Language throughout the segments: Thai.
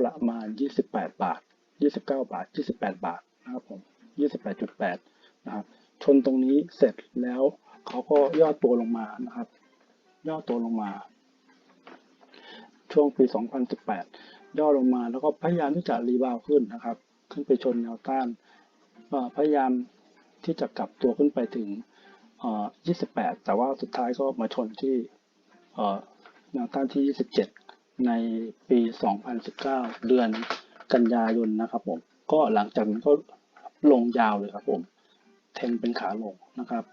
ประมาณ 28 บาท 29 บาท 28 บาทนะครับผม 28.8 นะครับ ชนตรงนี้เสร็จแล้วเขาก็ย่อตัวลงมานะครับ ย่อตัวลงมา ช่วงปี 2018 ย่อลงมาแล้วก็พยายามที่จะรีบาวขึ้นนะครับ ขึ้นไปชนแนวต้านพยายามที่จะกลับตัวขึ้นไปถึง 28 แต่ว่าสุดท้ายก็มาชนที่แนวต้านที่ 27 ในปี 2019 เดือนกันยายนนะครับผม ก็หลังจากนั้นก็ลงยาวเลยครับผมเทนเป็นขาลงนะครับ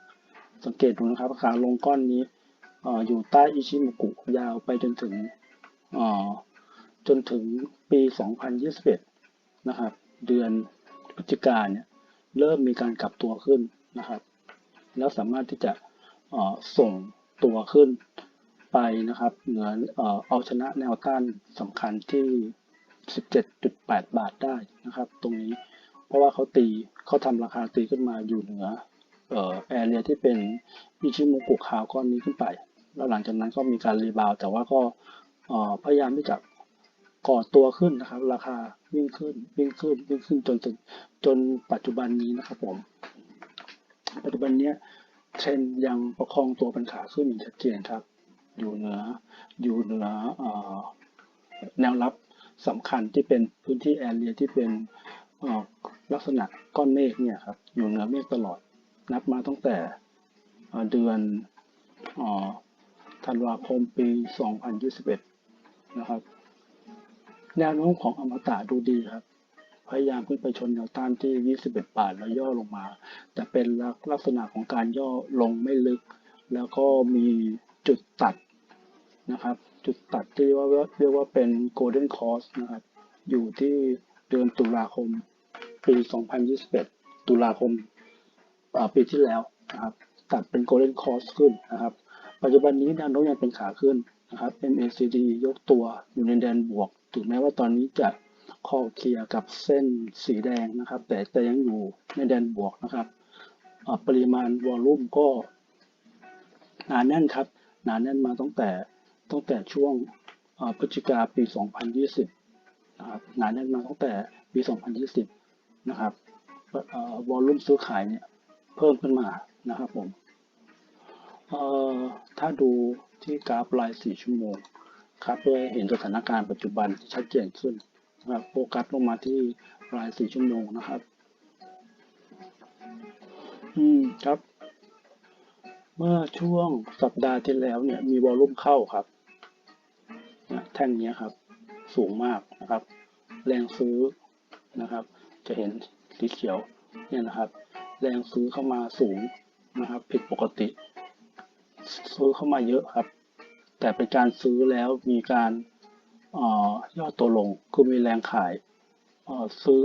สังเกตดูนะครับขาลงก้อนนี้ออยู่ใต้อิชิมุกุยาวไปจนถึงจนถึงปี 2021 นะครับ เดือนพฤศจิกาเนี่ยเริ่มมีการกลับตัวขึ้นนะครับ แล้วสามารถที่จะส่งตัวขึ้น ไปนะครับ เหนือเออเอาชนะแนวต้านสำคัญที่ 17.8 บาทได้นะครับ ตรงนี้ เพราะว่าเขาตีเขาทำราคาตีขึ้นมาอยู่เหนือเอ่อแอเรียที่เป็นอิชิโมกุขาวก้อนนี้ขึ้นไป แล้วหลังจากนั้นก็มีการรีบาวแต่ว่าก็เอ่อพยายามที่จะก่อตัวขึ้นนะครับ ราคาวิ่งขึ้นวิ่งขึ้นวิ่งขึ้นจนถึงจนปัจจุบันนี้นะครับผมปัจจุบันเนี้ยเทรนยังประคองตัวเป็นขาขึ้นอย่างชัดเจนครับ อยู่เหนืออยู่เหนือแนวรับสำคัญที่เป็นพื้นที่แอเรียที่เป็นลักษณะก้อนเมฆเนี่ยครับอยู่เหนือเมฆตลอดนับมาตั้งแต่เดือนธันวาคมปี 2021 นะครับ แนวโน้มของอมตะดูดีครับ พยายามขึ้นไปชนแนวต้านที่ 21 บาทแล้วย่อลงมา แต่เป็นลักษณะของการย่อลงไม่ลึก แล้วก็มีจุดตัด นะครับ จุดตัดที่ว่าเรียกว่าเป็น golden cross นะครับ อยู่ที่เดือนตุลาคม ปี 2021 ตุลาคมปีที่แล้วนะครับ ตัดเป็น golden cross ขึ้นนะครับ ปัจจุบันนี้แนวโน้มยังเป็นขาขึ้นนะครับ MACD ยกตัวอยู่ในแดนบวก ถึงแม้ว่าตอนนี้จะคอเคลียร์กับเส้นสีแดงนะครับ แต่แต่ยังอยู่ในแดนบวกนะครับ ปริมาณวอลลุ่มก็หนาแน่นครับ หนาแน่นมาตั้งแต่ ตั้งแต่ช่วงพฤศจิกาปี 2020นะครับหนาแน่นมาตั้งแต่ปี 2020 นะครับวอลลุ่มซื้อขายเนี่ยเพิ่มขึ้นมานะครับผมเอ่อถ้าดูที่กราฟราย 4 ชั่วโมงครับเพื่อเห็นสถานการณ์ปัจจุบันชัดเจนขึ้นนะครับโฟกัสลงมาที่ราย 4 ชั่วโมงนะครับ อืมครับ เมื่อช่วงสัปดาห์ที่แล้วเนี่ยมีวอลลุ่มเข้าครับ แท่งนี้ครับ สูงมากนะครับ แรงซื้อนะครับ จะเห็นสีเขียวเนี่ยนะครับ แรงซื้อเข้ามาสูงนะครับ ผิดปกติ ซื้อเข้ามาเยอะครับ แต่เป็นการซื้อแล้วมีการเอ่อย่อตัวลงคือมีแรงขายซื้อ